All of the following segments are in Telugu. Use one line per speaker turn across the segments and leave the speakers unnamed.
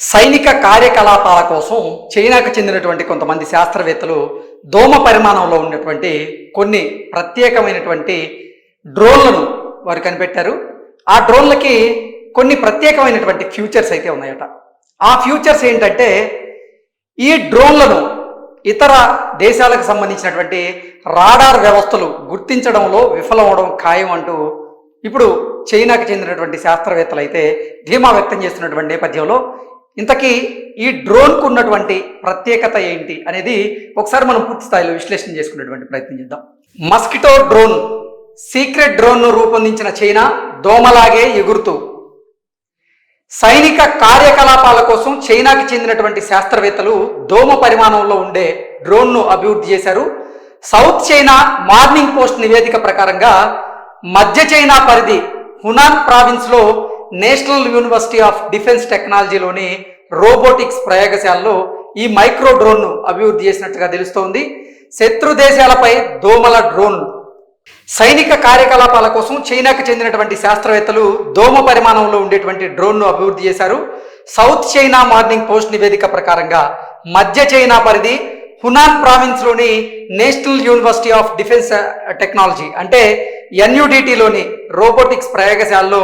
సైనిక కార్యకలాపాల కోసం చైనాకు చెందినటువంటి కొంతమంది శాస్త్రవేత్తలు దోమ పరిమాణంలో ఉన్నటువంటి కొన్ని ప్రత్యేకమైనటువంటి డ్రోన్లను వారు కనిపెట్టారు. ఆ డ్రోన్లకి కొన్ని ప్రత్యేకమైనటువంటి ఫ్యూచర్స్ అయితే ఉన్నాయట. ఆ ఫ్యూచర్స్ ఏంటంటే ఈ డ్రోన్లను ఇతర దేశాలకు సంబంధించినటువంటి రాడార్ వ్యవస్థలు గుర్తించడంలో విఫలమవడం ఖాయం అంటూ ఇప్పుడు చైనాకు చెందినటువంటి శాస్త్రవేత్తలు అయితే ధీమా వ్యక్తం చేస్తున్నటువంటి నేపథ్యంలో ఇంతకీ ఈ డ్రోన్కు ఉన్నటువంటి ప్రత్యేకత ఏంటి అనేది ఒకసారి మనం పూర్తి స్థాయిలో విశ్లేషణ చేసుకునేటువంటి ప్రయత్నం చేద్దాం. మస్కిటో డ్రోన్ సీక్రెట్ డ్రోన్ను రూపొందించిన చైనా దోమలాగే ఎగురుతూ సైనిక కార్యకలాపాల కోసం చైనాకి చెందినటువంటి శాస్త్రవేత్తలు దోమ పరిమాణంలో ఉండే డ్రోన్ను అభివృద్ధి చేశారు. సౌత్ చైనా మార్నింగ్ పోస్ట్ నివేదిక ప్రకారంగా మధ్య చైనా పరిధి హునాన్ ప్రావిన్స్లో నేషనల్ యూనివర్సిటీ ఆఫ్ డిఫెన్స్ టెక్నాలజీలోని రోబోటిక్స్ ప్రయోగశాలలో ఈ మైక్రో డ్రోన్ను అభివృద్ధి చేసినట్టుగా తెలుస్తోంది. శత్రు దేశాలపై దోమల డ్రోన్లు సైనిక కార్యకలాపాల కోసం చైనాకు చెందినటువంటి శాస్త్రవేత్తలు దోమ పరిమాణంలో ఉండేటువంటి డ్రోన్ను అభివృద్ధి చేశారు. సౌత్ చైనా మార్నింగ్ పోస్ట్ నివేదిక ప్రకారంగా మధ్య చైనా పరిధి Hunan ప్రావిన్స్లోని National University of Defence Technology అంటే ఎన్యుడిటీలోని రోబోటిక్స్ ప్రయోగశాలలో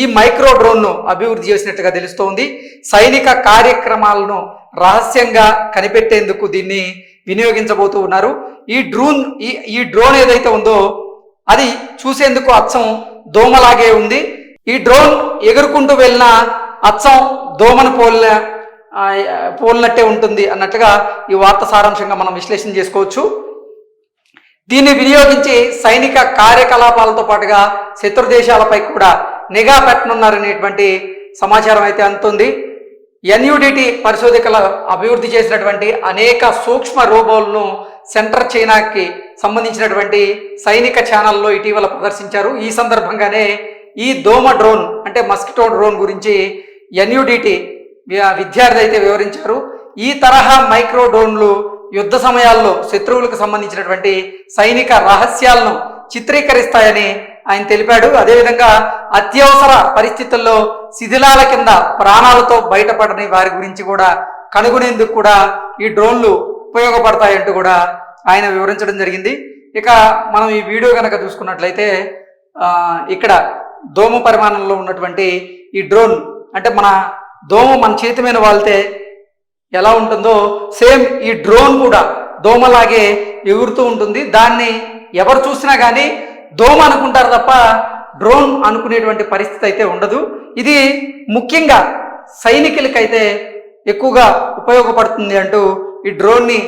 ఈ మైక్రో డ్రోన్ను అభివృద్ధి చేసినట్టుగా తెలుస్తోంది. సైనిక కార్యక్రమాలను రహస్యంగా కనిపెట్టేందుకు దీన్ని వినియోగించబోతూ ఉన్నారు. ఈ డ్రోన్ ఈ ఈ డ్రోన్ ఏదైతే ఉందో అది చూసేందుకు అచ్చం దోమలాగే ఉంది. ఈ డ్రోన్ ఎగురుకుంటూ వెళ్ళిన అచ్చం దోమను పోలిన పోలినట్టే ఉంటుంది అన్నట్టుగా ఈ వార్త సారాంశంగా మనం విశ్లేషణ చేసుకోవచ్చు. దీన్ని వినియోగించి సైనిక కార్యకలాపాలతో పాటుగా శత్రు దేశాలపై కూడా నిఘా పెట్టనున్నారనేటువంటి సమాచారం అయితే అందుతుంది. ఎన్యుడిటి పరిశోధకుల అభివృద్ధి చేసినటువంటి అనేక సూక్ష్మ రోబోలను సెంటర్ చైనాకి సంబంధించినటువంటి సైనిక ఛానల్లో ఇటీవల ప్రదర్శించారు. ఈ సందర్భంగానే ఈ దోమ డ్రోన్ అంటే మస్కిటో డ్రోన్ గురించి ఎన్యుడిటి విద్యార్థి అయితే వివరించారు. ఈ తరహా మైక్రో డ్రోన్లు యుద్ధ సమయాల్లో శత్రువులకు సంబంధించినటువంటి సైనిక రహస్యాలను చిత్రీకరిస్తాయని ఆయన తెలిపాడు. అదేవిధంగా అత్యవసర పరిస్థితుల్లో శిథిలాల కింద ప్రాణాలతో బయటపడని వారి గురించి కూడా కనుగొనేందుకు కూడా ఈ డ్రోన్లు ఉపయోగపడతాయంటూ కూడా ఆయన వివరించడం జరిగింది. ఇక మనం ఈ వీడియో కనుక చూసుకున్నట్లయితే ఇక్కడ దోమ పరిమాణంలో ఉన్నటువంటి ఈ డ్రోన్ అంటే మన దోమ మన చేతి మీద వాళ్తే ఎలా ఉంటుందో సేమ్ ఈ డ్రోన్ కూడా దోమలాగే ఎగురుతూ ఉంటుంది. దాన్ని ఎవరు చూసినా కానీ దోమ అనుకుంటారు తప్ప డ్రోన్ అనుకునేటువంటి పరిస్థితి అయితే ఉండదు. ఇది ముఖ్యంగా సైనికులకైతే ఎక్కువగా ఉపయోగపడుతుంది అంటూ ఈ డ్రోన్ని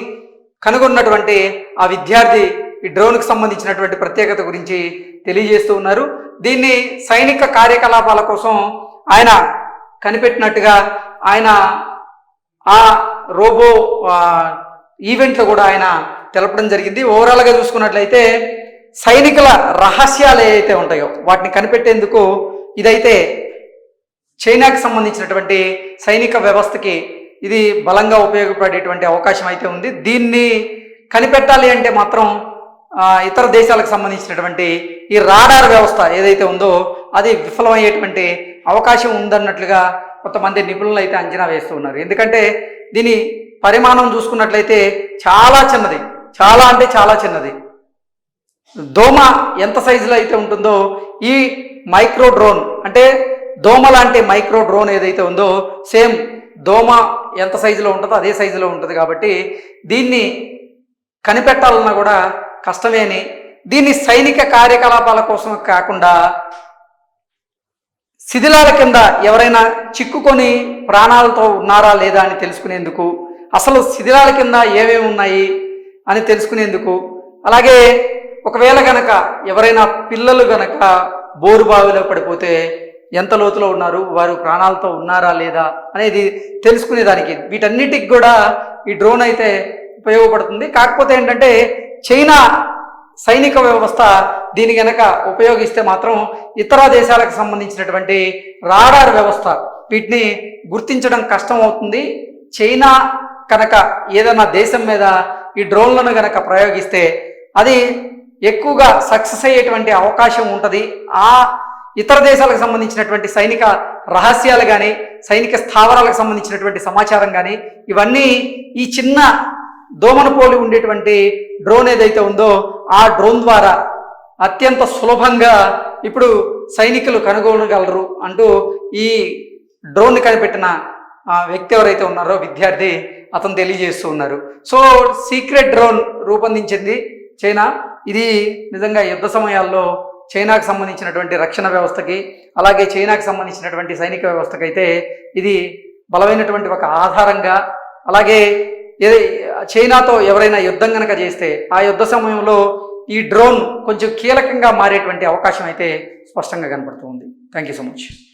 కనుగొన్నటువంటి ఆ విద్యార్థి ఈ డ్రోన్కి సంబంధించినటువంటి ప్రత్యేకత గురించి తెలియజేస్తూ ఉన్నారు. దీన్ని సైనిక కార్యకలాపాల కోసం ఆయన కనిపెట్టినట్టుగా ఆయన ఆ రోబో ఆ, ఈవెంట్లో కూడా ఆయన తెలపడం జరిగింది. ఓవరాల్గా చూసుకున్నట్లయితే సైనికుల రహస్యాలు ఏవైతే ఉంటాయో వాటిని కనిపెట్టేందుకు ఇదైతే చైనాకి సంబంధించినటువంటి సైనిక వ్యవస్థకి ఇది బలంగా ఉపయోగపడేటువంటి అవకాశం అయితే ఉంది. దీన్ని కనిపెట్టాలి అంటే మాత్రం ఇతర దేశాలకు సంబంధించినటువంటి ఈ రాడార్ వ్యవస్థ ఏదైతే ఉందో అది విఫలమయ్యేటువంటి అవకాశం ఉందన్నట్లుగా కొంతమంది నిపుణులు అయితే అంచనా వేస్తున్నారు ఎందుకంటే దీని పరిమాణం చూసుకున్నట్లయితే చాలా చిన్నది. చాలా అంటే చాలా చిన్నది. దోమ ఎంత సైజులో అయితే ఉంటుందో ఈ మైక్రో డ్రోన్ అంటే దోమ లాంటి మైక్రో డ్రోన్ ఏదైతే ఉందో సేమ్ దోమ ఎంత సైజులో ఉంటుందో అదే సైజులో ఉంటుంది కాబట్టి దీన్ని కనిపెట్టాలన్నా కూడా కష్టమే అని దీన్ని సైనిక కార్యకలాపాల కోసం కాకుండా శిథిలాల కింద ఎవరైనా చిక్కుకొని ప్రాణాలతో ఉన్నారా లేదా అని తెలుసుకునేందుకు అసలు శిథిలాల కింద ఏమేమి ఉన్నాయి అని తెలుసుకునేందుకు అలాగే ఒకవేళ గనక ఎవరైనా పిల్లలు గనక బోరు బావిలో పడిపోతే ఎంత లోతులో ఉన్నారు వారు ప్రాణాలతో ఉన్నారా లేదా అనేది తెలుసుకునేదానికి. వీటన్నిటికి కూడా ఈ డ్రోన్ అయితే ఉపయోగపడుతుంది. కాకపోతే ఏంటంటే చైనా సైనిక వ్యవస్థ దీని గనక ఉపయోగిస్తే మాత్రం ఇతర దేశాలకు సంబంధించినటువంటి రాడార్ వ్యవస్థ వీటిని గుర్తించడం కష్టం అవుతుంది చైనా కనుక ఏదైనా దేశం మీద ఈ డ్రోన్లను గనక ప్రయోగిస్తే అది ఎక్కువగా సక్సెస్ అయ్యేటువంటి అవకాశం ఉంటుంది. ఆ ఇతర దేశాలకు సంబంధించినటువంటి సైనిక రహస్యాలు కానీ సైనిక స్థావరాలకు సంబంధించినటువంటి సమాచారం కానీ ఇవన్నీ ఈ చిన్న దోమను పోలి ఉండేటువంటి డ్రోన్ ఏదైతే ఉందో ఆ డ్రోన్ ద్వారా అత్యంత సులభంగా ఇప్పుడు సైనికులు కనుగొనగలరు అంటూ ఈ డ్రోన్ కనిపెట్టిన వ్యక్తి ఎవరైతే ఉన్నారో విద్యార్థి అతను తెలియజేస్తూ ఉన్నారు. సో సీక్రెట్ డ్రోన్ రూపొందించింది చైనా. ఇది నిజంగా యుద్ధ సమయాల్లో చైనాకు సంబంధించినటువంటి రక్షణ వ్యవస్థకి అలాగే చైనాకు సంబంధించినటువంటి సైనిక వ్యవస్థకైతే ఇది బలమైనటువంటి ఒక ఆధారంగా అలాగే చైనాతో ఎవరైనా యుద్ధం కనుక చేస్తే ఆ యుద్ధ సమయంలో ఈ డ్రోన్ కొంచెం కీలకంగా మారేటువంటి అవకాశం అయితే స్పష్టంగా కనబడుతుంది థ్యాంక్ యూ సో మచ్